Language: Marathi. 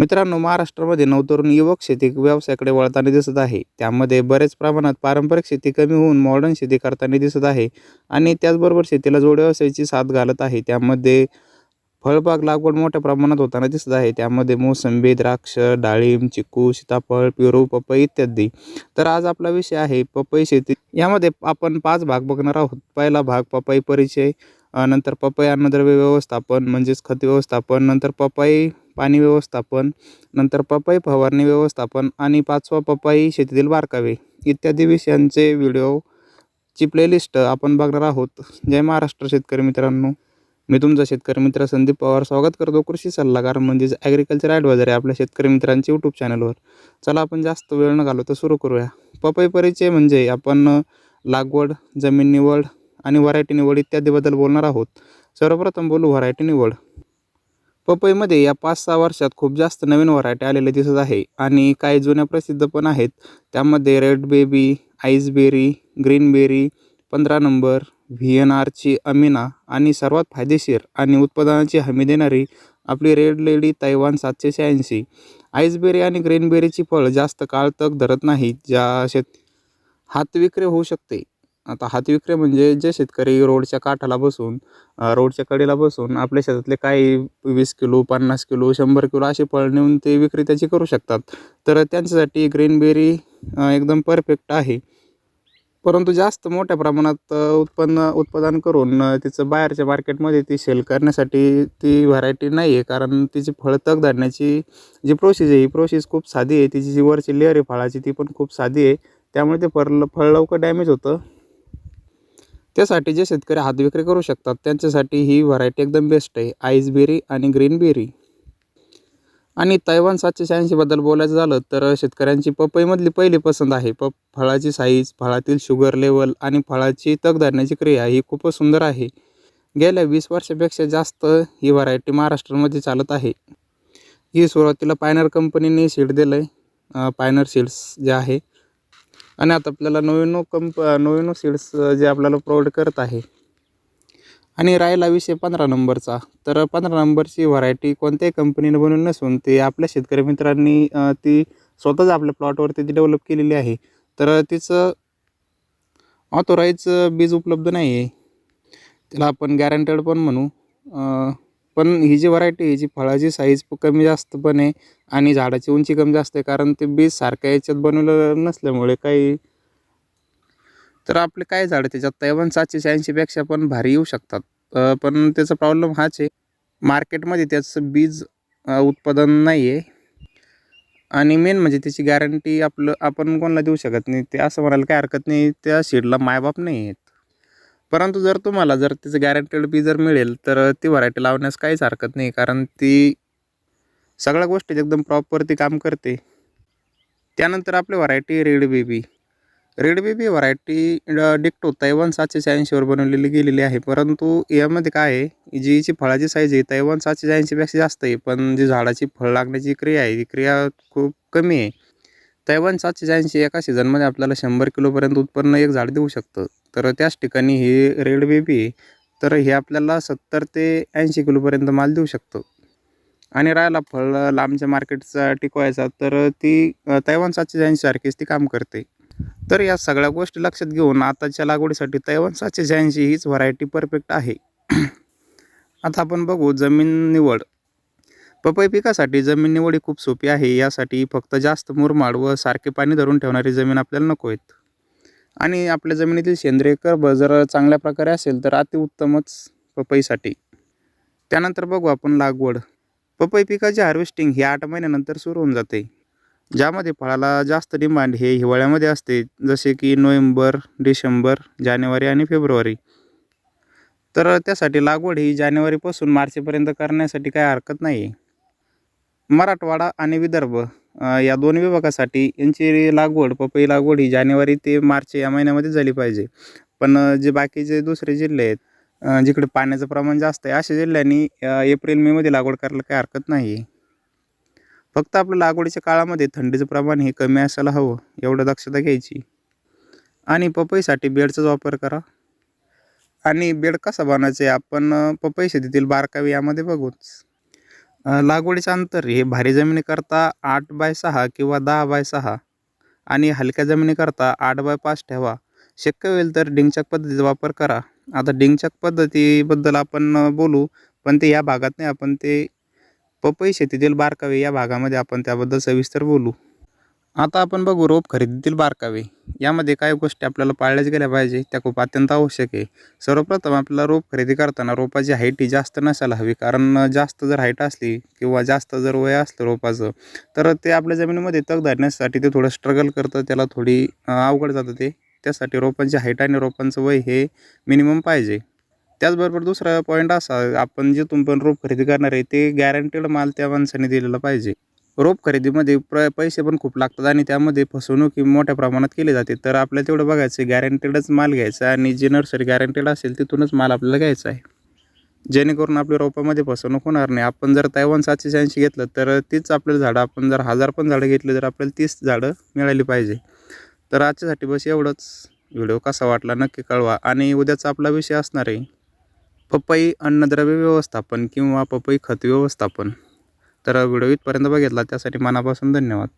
मित्रांनो महाराष्ट्रामध्ये नवतरुण युवक शेती व्यवसायाकडे वळताना दिसत आहे. त्यामध्ये बरेच प्रमाणात पारंपरिक शेती कमी होऊन मॉडर्न शेती करताना दिसत आहे आणि त्याचबरोबर शेतीला जोड व्यवसायाची साथ घालत आहे. त्यामध्ये फळबाग लागवड मोठ्या प्रमाणात होताना दिसत आहे. त्यामध्ये मोसंबी द्राक्ष डाळिंब चिकू सीताफळ पेरू पपई इत्यादी. तर आज आपला विषय आहे पपई शेती. यामध्ये आपण पाच भाग बघणार आहोत. पहिला भाग पपई परिचय नंतर पपई अन्नद्रव्य व्यवस्थापन म्हणजेच खत व्यवस्थापन नंतर पपई पाणी व्यवस्थापन नंतर पपई फवारणी व्यवस्थापन आणि पाचवा पपई शेतीतील बारकावे. इत्यादी विषयांचे व्हिडिओची प्लेलिस्ट आपण बघणार आहोत. जय महाराष्ट्र शेतकरी मित्रांनो. मी तुमचा शेतकरी मित्र संदीप पवार स्वागत करतो कृषी सल्लागार म्हणजेच ॲग्रिकल्चर ॲडवायझर आहे आपल्या शेतकरी मित्रांच्या यूट्यूब चॅनलवर चला आपण जास्त वेळ न घालवता सुरू करूया. पपई परिचय म्हणजे आपण लागवड जमीन निवड आणि व्हरायटी निवड इत्यादीबद्दल बोलणार आहोत. सर्वप्रथम बोलू व्हरायटी निवड. पपईमध्ये या पाच सहा वर्षात खूप जास्त नवीन व्हरायटी आलेल्या दिसत आहे आणि काही जुन्या प्रसिद्ध पण आहेत. त्यामध्ये रेड बेबी आईसबेरी ग्रीनबेरी पंधरा नंबर व्ही एन आरची अमिना आणि सर्वात फायदेशीर आणि उत्पादनाची हमी देणारी आपली रेड लेडी तैवान सातशे शहाऐंशी. आईसबेरी आणि ग्रीनबेरीची फळ जास्त काळ तग धरत नाहीत ज्या शेत हात विक्री होऊ शकते. आता हातविक्रय म्हणजे जे शेतकरी रोडच्या काठाला बसून रोडच्या कडेला बसून आपल्या शेतातले काही वीस किलो पन्नास किलो शंभर किलो असे फळ नेऊन ते विक्री त्याची करू शकतात. तर त्यांच्यासाठी ग्रीनबेरी एकदम परफेक्ट आहे. परंतु जास्त मोठ्या प्रमाणात उत्पन्न उत्पादन करून तिचं बाहेरच्या मार्केटमध्ये ती सेल करण्यासाठी ती व्हरायटी नाही आहे. कारण तिची फळ तग धरण्याची जी प्रोसेस आहे ही प्रोसेस खूप साधी आहे. तिची जी वरची लेअर आहे फळाची ती पण खूप साधी आहे. त्यामुळे ते फळ फळ लवकर डॅमेज होतं. त्यासाठी जे शेतकरी हात विक्री करू शकतात त्यांच्यासाठी ही व्हरायटी एकदम बेस्ट आहे. आईसबेरी आणि ग्रीन बेरी आणि तैवान सातशे शहाऐंशीबद्दल बोलायचं झालं तर शेतकऱ्यांची पपईमधली पहिली पसंत आहे. पप फळाची साईज फळातील शुगर लेवल आणि फळाची तग धरण्याची क्रिया ही खूपच सुंदर आहे. गेल्या वीस वर्षापेक्षा जास्त ही व्हरायटी महाराष्ट्रामध्ये चालत आहे. ही सुरुवातीला पायनर कंपनीने सीड दिलं आहे पायनर सीड्स जे आहे आणि आता आपल्याला नवीन कंप नोवेनो सीड्स जे आपल्याला प्रोव्हाइड करत आहे. आणि राहिला विषय पंधरा नंबरचा. तर पंधरा नंबरची व्हरायटी कोणत्याही कंपनीने बनवून नसून ते आपल्या शेतकरी मित्रांनी ती स्वतःच आपल्या प्लॉटवरती ती डेव्हलप केलेली आहे. तर तिचं ऑथोराईज बीज उपलब्ध नाही आहे त्याला आपण गॅरंटेड पण म्हणू. पण ही जी व्हरायटी आहे जी फळाची साईज कमी जास्त पण आहे आणि झाडाची उंची कमी जास्त आहे कारण ते बीज सारख्या याच्यात बनवलेलं नसल्यामुळे काही तर आपले काय झाडं त्याच्यात? तैवान सातशे शहाऐंशीपेक्षा पण भारी येऊ शकतात. पण त्याचा प्रॉब्लेम हाच आहे मार्केटमध्ये त्याचं बीज उत्पादन नाही आहे आणि मेन म्हणजे त्याची गॅरंटी आपलं आपण कोणाला देऊ शकत नाही. ते असं म्हणायला काय हरकत नाही. त्या शेडला मायबाप नाही आहेत परंतु जर तुम्हाला जर त्याचं गॅरंटेड बी जर मिळेल तर ती व्हरायटी लावण्यास काहीच हरकत नाही कारण ती सगळ्या गोष्टीत एकदम प्रॉपर ती काम करते. त्यानंतर आपली variety red baby red baby variety डिक्टो Taiwan सातशे शहाऐंशीवर बनवलेली गेलेली आहे. परंतु यामध्ये काय आहे जी फळाची साईज आहे तैवान सातशे शहाऐंशीपेक्षा जास्त आहे पण जी झाडाची फळ लागण्याची क्रिया आहे ती क्रिया खूप कमी आहे. तैवान सातशे शहाऐंशी एका सीझनमध्ये आपल्याला शंभर किलोपर्यंत उत्पन्न एक झाड देऊ शकतं. तर त्याच ठिकाणी ही रेड बेबी तर हे आपल्याला सत्तर ते ऐंशी किलोपर्यंत माल देऊ शकतं. आणि राहिला फळ लांबच्या मार्केटचा टिकवायचा तर ती तैवान सातशे शहाऐंशीसारखीच ती काम करते. तर या सगळ्या गोष्टी लक्षात घेऊन आताच्या लागवडीसाठी तैवान सातशे शहाऐंशी हीच व्हरायटी परफेक्ट आहे. आता आपण बघू जमीन निवड. पपई पिकासाठी जमीन निवडी खूप सोपी आहे. यासाठी फक्त जास्त मुरमाड व सारखे पाणी धरून ठेवणारी जमीन आपल्याला नको आहेत. आणि आपल्या जमिनीतील सेंद्रिय कर्ब जर चांगल्या प्रकारे असेल तर अतिउत्तमच पपईसाठी. त्यानंतर बघू आपण लागवड. पपई पिकाची हार्वेस्टिंग ही आठ महिन्यानंतर सुरू होऊन जाते. ज्यामध्ये फळाला जास्त डिमांड हे हिवाळ्यामध्ये असते जसे की नोव्हेंबर डिसेंबर जानेवारी आणि फेब्रुवारी. तर त्यासाठी लागवड ही जानेवारीपासून मार्चपर्यंत करण्यासाठी काही हरकत नाही आहे मराठवाडा आणि विदर्भ या दोन विभागासाठी यांची लागवड पपई लागवड ही जानेवारी ते मार्च या महिन्यामध्ये झाली पाहिजे. पण जे बाकीचे दुसरे जिल्हे आहेत जिकडे पाण्याचं प्रमाण जास्त आहे अशा जिल्ह्यांनी एप्रिल मेमध्ये लागवड करायला काही हरकत नाही. आहे फक्त आपलं लागवडीच्या काळामध्ये थंडीचं प्रमाण हे कमी असायला हवं एवढं दक्षता घ्यायची. आणि पपईसाठी बेडचाच वापर करा. आणि बेड कसा बनवायचा आहे आपण पपई शेतीतील बारकावे यामध्ये बघूच. लागवडीचं अंतर हे भारी जमिनीकरता आठ बाय सहा किंवा दहा बाय सहा आणि हलक्या जमिनीकरता आठ बाय पाच ठेवा. शक्य होईल तर डिंगचक पद्धतीचा वापर करा. आता डिंगचक पद्धतीबद्दल आपण बोलू पण ते या भागात नाही आपण ते पपई शेतीतील बारकावे या भागामध्ये आपण त्याबद्दल सविस्तर बोलू. आता आपण बघू रोप खरेदीतील बारकावे. यामध्ये काय गोष्टी आपल्याला पाळल्याच गेल्या पाहिजे त्या खूप अत्यंत आवश्यक आहे. सर्वप्रथम आपल्याला रोप खरेदी करताना रोपाची हाईट ही जास्त नसायला हवी कारण जास्त जर हाईट असली किंवा जास्त जर वय असलं रोपाचं तर ते आपल्या जमिनीमध्ये तग धरण्यासाठी ते थोडं स्ट्रगल करतं त्याला थोडी अवघड जातं ते. त्यासाठी रोपांची हाईट आणि रोपांचं वय हे मिनिमम पाहिजे. त्याचबरोबर दुसरा पॉईंट असा आपण जिथून पण रोप खरेदी करणार आहे ते गॅरंटेड माल त्या माणसाने दिलेला पाहिजे. रोप खरेदीमध्ये प्र पैसे पण खूप लागतात आणि त्यामध्ये फसवणूक मोठ्या प्रमाणात केली जाते. तर आपल्याला तेवढं बघायचं गॅरंटेडच माल घ्यायचा आणि जे नर्सरी गॅरंटेड असेल तिथूनच माल आपल्याला घ्यायचा आहे. जेणेकरून आपल्या रोपामध्ये फसवणूक होणार नाही. आपण जर तैवान सातशे शहाऐंशी घेतलं तर तीच आपल्याला झाडं आपण जर हजार पण झाडं घेतली तर आपल्याला तीस झाडं मिळाली पाहिजे. तर आजच्यासाठी बस एवढंच. व्हिडिओ कसा वाटला नक्की कळवा. आणि उद्याचा आपला विषय असणार आहे पपई अन्नद्रव्य व्यवस्थापन किंवा पपई खत व्यवस्थापन. तर व्हिडिओ इथपर्यंत बघितला त्यासाठी मनापासून धन्यवाद.